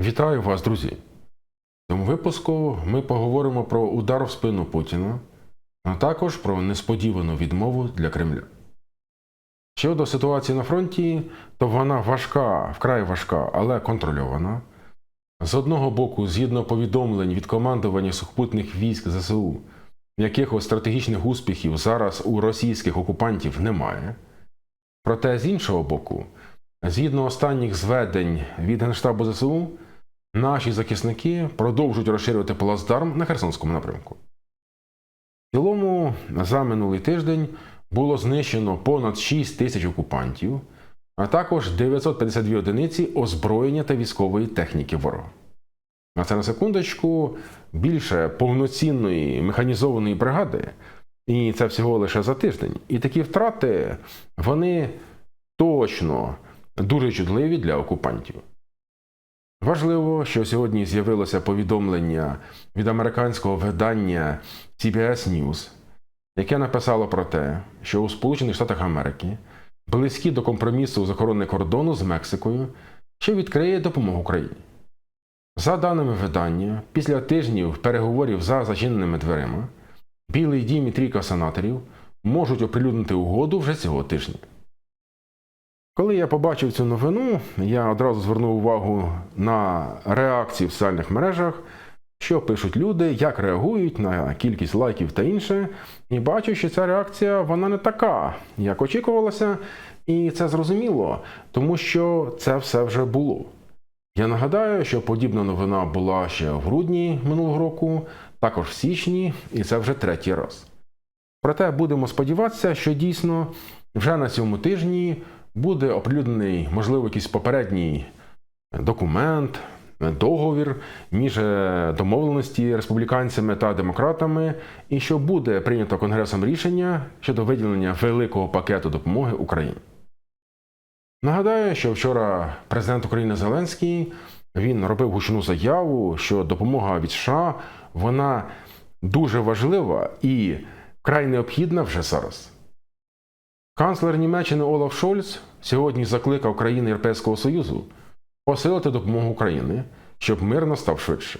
Вітаю вас, друзі! В цьому випуску ми поговоримо про удар в спину Путіна, а також про несподівану відмову для Кремля. Щодо ситуації на фронті, то вона важка, вкрай важка, але контрольована. З одного боку, згідно повідомлень від командування сухопутних військ ЗСУ, якихось стратегічних успіхів зараз у російських окупантів немає. Проте з іншого боку, згідно останніх зведень від Генштабу ЗСУ, наші захисники продовжують розширювати плацдарм на Херсонському напрямку. В цілому, за минулий тиждень було знищено понад 6 тисяч окупантів, а також 952 одиниці озброєння та військової техніки ворога. А це на секундочку більше повноцінної механізованої бригади, і це всього лише за тиждень. І такі втрати вони точно дуже чутливі для окупантів. Важливо, що сьогодні з'явилося повідомлення від американського видання CBS News, яке написало про те, що у Сполучених Штатах Америки близькі до компромісу з охорони кордону з Мексикою, що відкриє допомогу Україні. За даними видання, після тижнів переговорів за зачиненими дверима, Білий дім і трійка сенаторів можуть оприлюднити угоду вже цього тижня. Коли я побачив цю новину, я одразу звернув увагу на реакції в соціальних мережах, що пишуть люди, як реагують на кількість лайків та інше. І бачу, що ця реакція вона не така, як очікувалося, і це зрозуміло, тому що це все вже було. Я нагадаю, що подібна новина була ще в грудні минулого року, також в січні, і це вже третій раз. Проте будемо сподіватися, що дійсно вже на цьому тижні буде оприлюднений, можливо, якийсь попередній документ, договір між е, домовленості республіканцями та демократами, і що буде прийнято Конгресом рішення щодо виділення великого пакету допомоги Україні. Нагадаю, що вчора президент України Зеленський він робив гучну заяву, що допомога від США вона дуже важлива і вкрай необхідна вже зараз. Канцлер Німеччини Олаф Шольц сьогодні закликав країни Європейського Союзу посилити допомогу Україні, щоб мир настав швидше.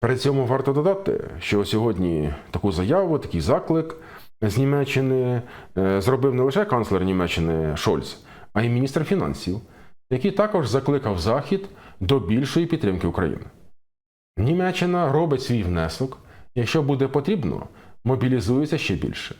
При цьому варто додати, що сьогодні таку заяву, такий заклик з Німеччини е, зробив не лише канцлер Німеччини Шольц, а й міністр фінансів, який також закликав Захід до більшої підтримки України. Німеччина робить свій внесок, якщо буде потрібно, мобілізується ще більше.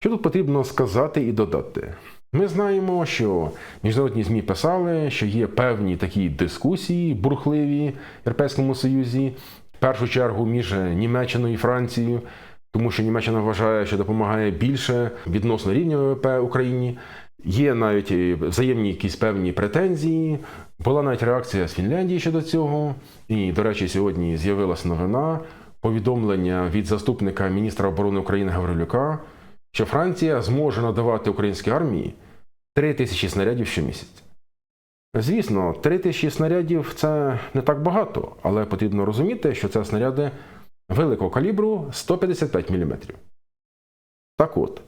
Що тут потрібно сказати і додати? Ми знаємо, що міжнародні ЗМІ писали, що є певні такі дискусії бурхливі в Європейському Союзі, в першу чергу між Німеччиною і Францією, тому що Німеччина вважає, що допомагає більше відносно рівня ВВП Україні. Є навіть взаємні якісь певні претензії. Була навіть реакція з Фінляндії щодо цього. І, до речі, сьогодні з'явилася новина, повідомлення від заступника міністра оборони України Гаврилюка, що Франція зможе надавати українській армії 3 тисячі снарядів щомісяця. Звісно, 3 тисячі снарядів це не так багато, але потрібно розуміти, що це снаряди великого калібру 155 мм. Так от,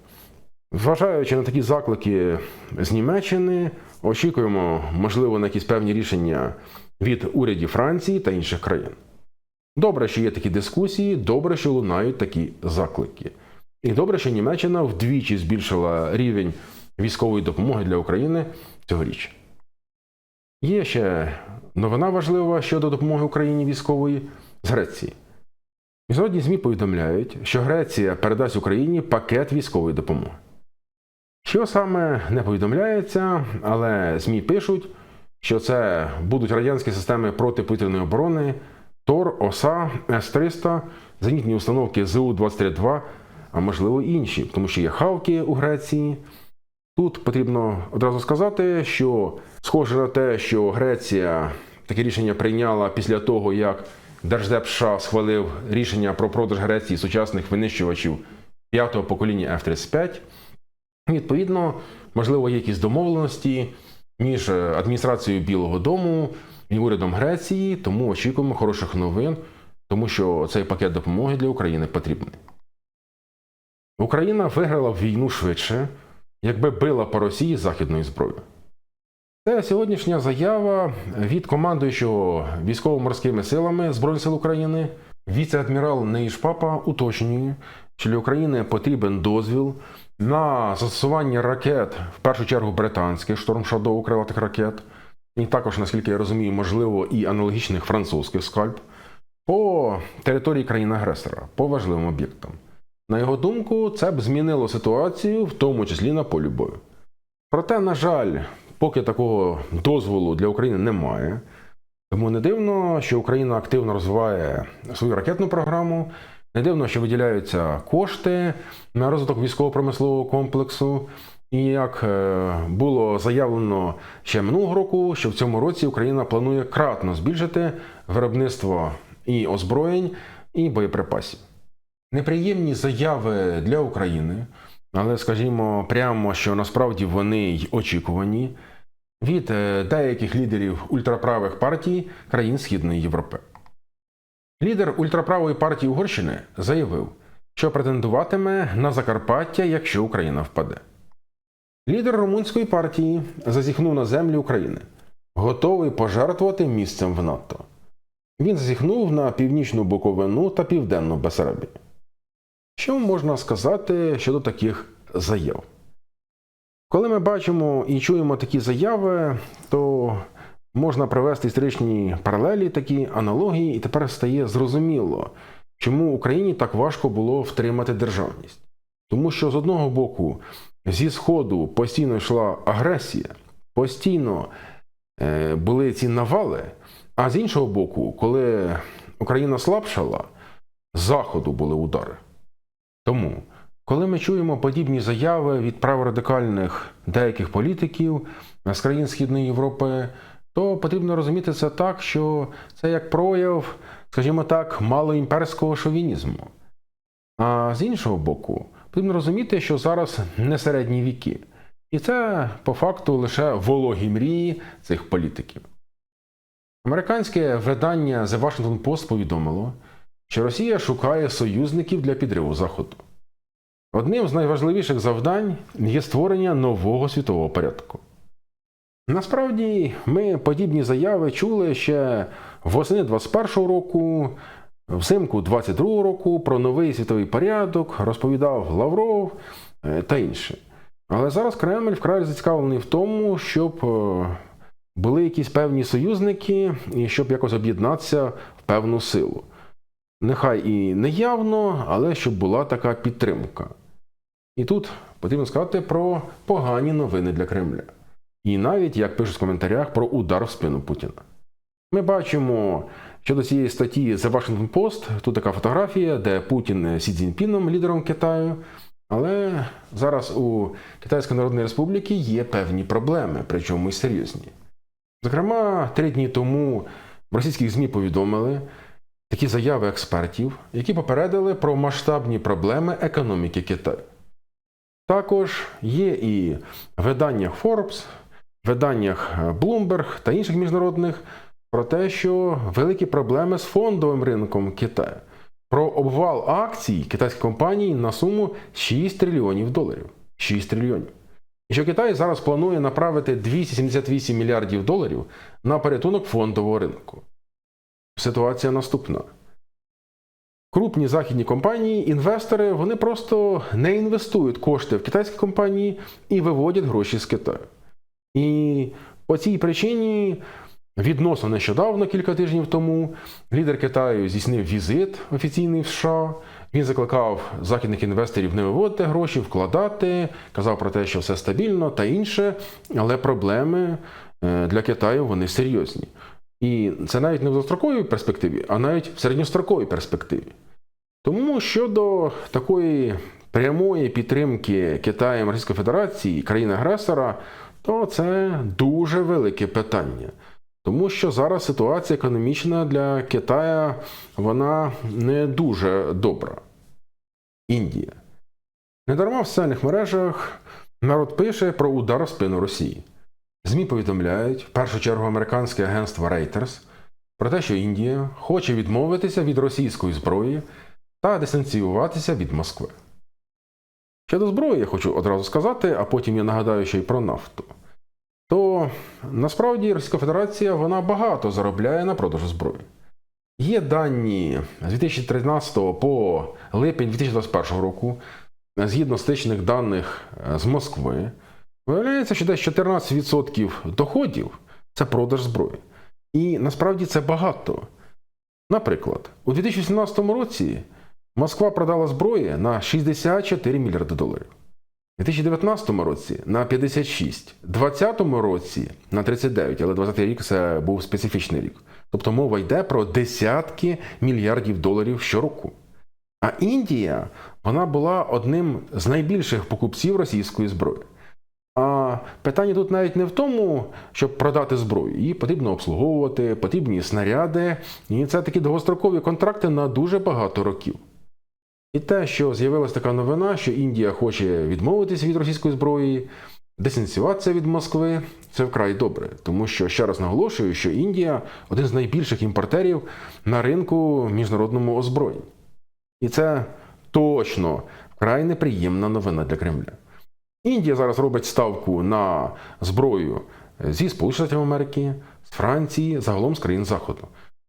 зважаючи на такі заклики з Німеччини, очікуємо, можливо, на якісь певні рішення від урядів Франції та інших країн. Добре, що є такі дискусії, добре, що лунають такі заклики. І добре, що Німеччина вдвічі збільшила рівень військової допомоги для України цьогоріч. Є ще новина важлива щодо допомоги Україні військової з Греції. Міжнародні ЗМІ повідомляють, що Греція передасть Україні пакет військової допомоги. Що саме не повідомляється, але ЗМІ пишуть, що це будуть радянські системи протиповітряної оборони, ТОР, ОСА, С-300, зенітні установки ЗУ-23-2, а можливо інші, тому що є хавки у Греції. Тут потрібно одразу сказати, що схоже на те, що Греція таке рішення прийняла після того, як Держдеп США схвалив рішення про продаж Греції сучасних винищувачів п'ятого покоління F-35. Відповідно, можливо, є якісь домовленості між адміністрацією Білого Дому і урядом Греції, тому очікуємо хороших новин, тому що цей пакет допомоги для України потрібний. Україна виграла б війну швидше, якби била по Росії західною зброєю. Це сьогоднішня заява від командуючого військово-морськими силами Збройних сил України. Віце-адмірал Неїш Папа уточнює, що для України потрібен дозвіл на застосування ракет, в першу чергу британських Shadow крилатих ракет, і також, наскільки я розумію, можливо, і аналогічних французьких скальп по території країни-агресора, по важливим об'єктам. На його думку, це б змінило ситуацію, в тому числі на полі бою. Проте, на жаль, поки такого дозволу для України немає. Тому не дивно, що Україна активно розвиває свою ракетну програму. Не дивно, що виділяються кошти на розвиток військово-промислового комплексу. І як е, було заявлено ще минулого року, що в цьому році Україна планує кратно збільшити виробництво і озброєнь, і боєприпасів. Неприємні заяви для України, але скажімо прямо, що насправді вони й очікувані від е, деяких лідерів ультраправих партій країн Східної Європи. Лідер ультраправої партії Угорщини заявив, що претендуватиме на Закарпаття, якщо Україна впаде. Лідер румунської партії зазіхнув на землі України, готовий пожертвувати місцем в НАТО. Він зазіхнув на північну Буковину та південну Бесарабію. Що можна сказати щодо таких заяв? Коли ми бачимо і чуємо такі заяви, то можна привести історичні паралелі, такі аналогії, і тепер стає зрозуміло, чому Україні так важко було втримати державність. Тому що з одного боку, зі Сходу постійно йшла агресія, постійно е, були ці навали, а з іншого боку, коли Україна слабшала, з Заходу були удари. Тому коли ми чуємо подібні заяви від праворадикальних деяких політиків з країн Східної Європи, то потрібно розуміти це так, що це як прояв, скажімо так, малоімперського шовінізму. А з іншого боку, потрібно розуміти, що зараз не середні віки. І це по факту лише вологі мрії цих політиків. Американське видання The Washington Post повідомило, що Росія шукає союзників для підриву Заходу. Одним з найважливіших завдань є створення нового світового порядку. Насправді, ми подібні заяви чули ще восени 21-го року, взимку 22-го року про новий світовий порядок, розповідав Лавров е, та інше. Але зараз Кремль вкрай зацікавлений в тому, щоб е, були якісь певні союзники і щоб якось об'єднатися в певну силу. Нехай і не явно, але щоб була така підтримка. І тут потрібно сказати про погані новини для Кремля. І навіть, як пишуть в коментарях, про удар в спину Путіна. Ми бачимо щодо цієї статті The Washington Post, тут така фотографія, де Путін Сі Цзіньпіном, лідером Китаю. Але зараз у Китайської Народної Республіки є певні проблеми, причому й серйозні. Зокрема, три дні тому в російських ЗМІ повідомили такі заяви експертів, які попередили про масштабні проблеми економіки Китаю. Також є і в виданнях Forbes, виданнях Bloomberg та інших міжнародних про те, що великі проблеми з фондовим ринком Китаю, про обвал акцій китайських компаній на суму 6 трильйонів доларів. 6 трильйонів. І що Китай зараз планує направити 278 мільярдів доларів на порятунок фондового ринку. Ситуація наступна. Крупні західні компанії, інвестори, вони просто не інвестують кошти в китайські компанії і виводять гроші з Китаю. І по цій причині відносно нещодавно, кілька тижнів тому, лідер Китаю здійснив візит офіційний в США. Він закликав західних інвесторів не виводити гроші, вкладати, казав про те, що все стабільно та інше, але проблеми е, для Китаю вони серйозні. І це навіть не в довгостроковій перспективі, а навіть в середньостроковій перспективі. Тому щодо такої прямої підтримки Китаєм Російської Федерації, країни-агресора, то це дуже велике питання. Тому що зараз ситуація економічна для Китая вона не дуже добра. Індія. Недарма в соціальних мережах народ пише про удар в спину Росії. ЗМІ повідомляють, в першу чергу американське агентство Reuters, про те, що Індія хоче відмовитися від російської зброї та дистанціюватися від Москви. Щодо зброї, я хочу одразу сказати, а потім я нагадаю ще й про нафту. то насправді Російська Федерація вона багато заробляє на продажу зброї. Є дані з 2013 по липень 2021 року, згідно стичних даних е, з Москви, виявляється, що десь 14% доходів це продаж зброї. І насправді це багато. Наприклад, у 2017 році Москва продала зброї на 64 мільярди доларів. У 2019 році на 56, у 2020 році на 39, але 20 рік це був специфічний рік. Тобто мова йде про десятки мільярдів доларів щороку. А Індія вона була одним з найбільших покупців російської зброї. Питання тут навіть не в тому, щоб продати зброю. Її потрібно обслуговувати, потрібні снаряди, і це такі довгострокові контракти на дуже багато років. І те, що з'явилася така новина, що Індія хоче відмовитися від російської зброї, дистанціюватися від Москви, це вкрай добре. Тому що ще раз наголошую, що Індія один з найбільших імпортерів на ринку міжнародному озброєнні. І це точно вкрай неприємна новина для Кремля. Індія зараз робить ставку на зброю зі Сполучених Штатів Америки, з Франції, загалом з країн Заходу.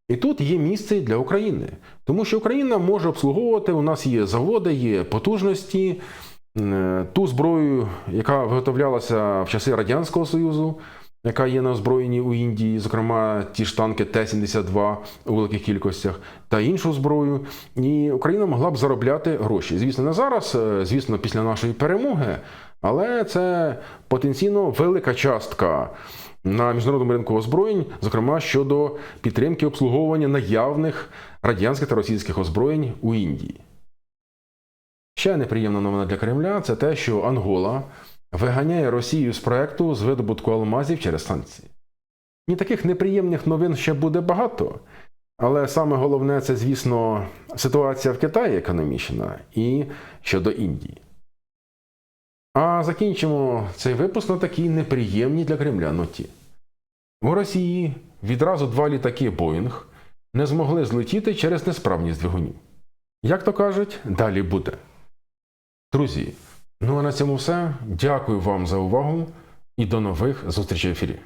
І тут є місце для України, тому що Україна може обслуговувати. У нас є заводи, є потужності, е, ту зброю, яка виготовлялася в часи Радянського Союзу, яка є на озброєнні у Індії, зокрема ті ж танки Т-72 у великих кількостях, та іншу зброю. І Україна могла б заробляти гроші. Звісно, не зараз, е, звісно, після нашої перемоги, але це потенційно велика частка на міжнародному ринку озброєнь, зокрема щодо підтримки обслуговування наявних радянських та російських озброєнь у Індії. Ще неприємна новина для Кремля це те, що Ангола виганяє Росію з проекту з видобутку алмазів через санкції. І таких неприємних новин ще буде багато. Але саме головне це, звісно, ситуація в Китаї економічна і щодо Індії. А закінчимо цей випуск на такій неприємній для Кремля ноті. У Росії відразу два літаки Боїнг не змогли злетіти через несправність двигунів. Як то кажуть, далі буде. Друзі, ну а на цьому все. Дякую вам за увагу і до нових зустрічей в ефірі.